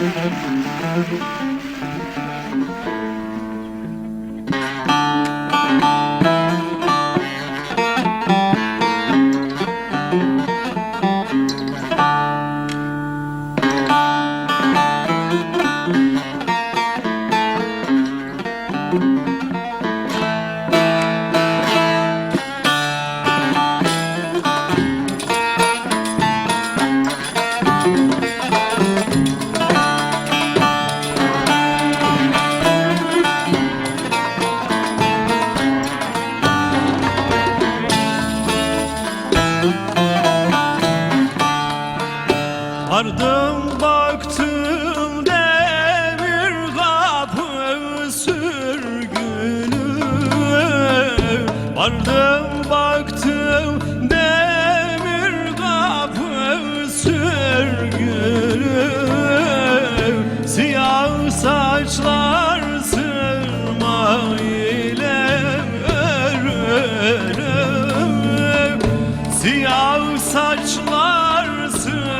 Thank you. Ardım baktım demir kapı sürgünü. Ardım baktım demir kapı sürgünü. Siyah saçlar sırma ile örülür Siyah saçlar sırma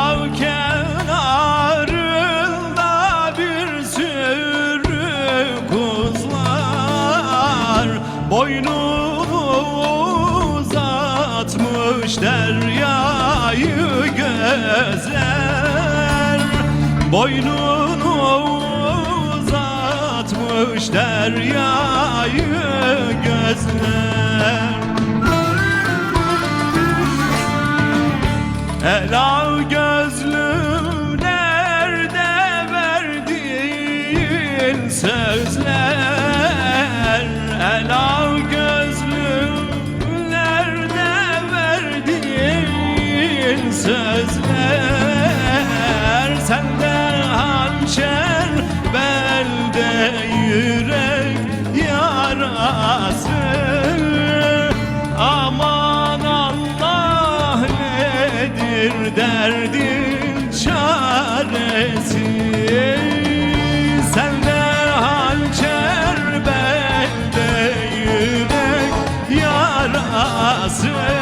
Derya kenarında bir sürü kuzlar Boynunu uzatmış deryayı gözler. Boynunu uzatmış deryayı gözler. Ela sözler Ela gözlüm nerede verdiğin sözler. Sende hançer belde yürek yarası. Aman Allah nedir derdin çaresi hançer bende yürek yarası